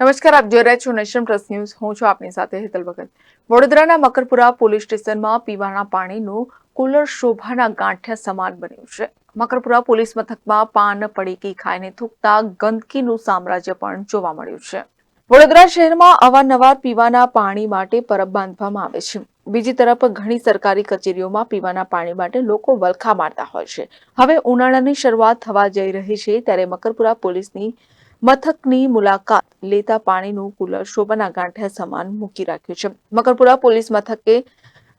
નમસ્કાર, આપ જોઈ રહ્યા છો નેશન પ્લસ ન્યૂઝ. હું છું આપની સાથે હેતલ ભગત. વડોદરાના મકરપુરા પોલીસ સ્ટેશનમાં પીવાના પાણીનું કુલર શોભાના ગાંઠિયા સમાન બન્યું છે. મકરપુરા પોલીસ મથકમાં પાન, પડીકી ખાઈને થૂકતા ગંદકીનું સામ્રાજ્ય પણ જોવા મળ્યું છે. વડોદરા શહેરમાં અવારનવાર પીવાના પાણી માટે પરબ બાંધવામાં આવે છે. બીજી તરફ ઘણી સરકારી કચેરીઓમાં પીવાના પાણી માટે લોકો વલખા મારતા હોય છે. હવે ઉનાળાની શરૂઆત થવા જઈ રહી છે ત્યારે મકરપુરા પોલીસની મથકની મુલાકાત લેતા પાણીનું કુલર શોભાના ગાંઠિયા સમાન મૂકી રાખ્યું છે. મકરપુરા પોલીસ મથકે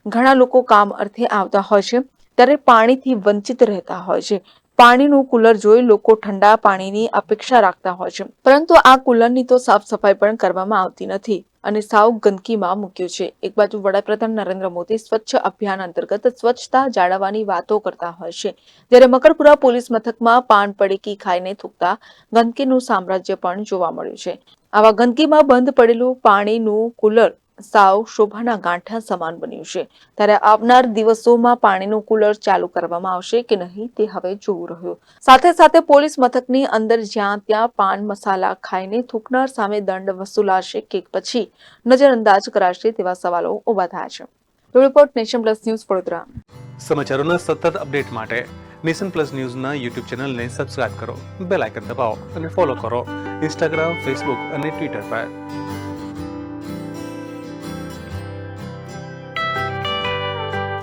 ઘણા લોકો કામ અર્થે આવતા હોય છે, ત્યારે પાણીથી વંચિત રહેતા હોય છે. પાણીનું કુલર જોઈ લોકો ઠંડા પાણીની અપેક્ષા રાખતા હોય છે, પરંતુ આ કુલરની તો સાફ સફાઈ પણ કરવામાં આવતી નથી. અને સાવ ગંદકીમાં મૂક્યું છે. એક બાજુ વડાપ્રધાન નરેન્દ્ર મોદી સ્વચ્છ અભિયાન અંતર્ગત સ્વચ્છતા જાળવવાની વાતો કરતા હોય છે. જ્યારે મકરપુરા પોલીસ મથકમાં પાન પડીકી ખાઈને થૂકતા ગંદકીનું સામ્રાજ્ય પણ જોવા મળ્યું છે. આવા ગંદકીમાં બંધ પડેલું પાણીનું કુલર સાવ શોભાના ગાંઠા સમાન બન્યું છે. ત્યારે આવનાર દિવસોમાં પાણીનું કુલર ચાલુ કરવામાં આવશે કે નહીં તે હવે જોવું રહ્યું. સાથે સાથે પોલીસ મથકની અંદર જ્યાં ત્યાં પાન મસાલા ખાઈને થૂકનાર સામે દંડ વસૂલાશે કે પછી નજરઅંદાજ કરાશે તેવા સવાલો ઊભા થયા છે. Report Nation Plus News Vadodara. સમાચારોના સતત અપડેટ માટે નેશન પ્લસ ન્યૂઝના યુટ્યુબ ચેનલને સબસ્ક્રાઇબ કરો, બેલ આઇકન દબાવો અને ફોલો કરો ઇન્સ્ટાગ્રામ, ફેસબુક અને ટ્વિટર પર.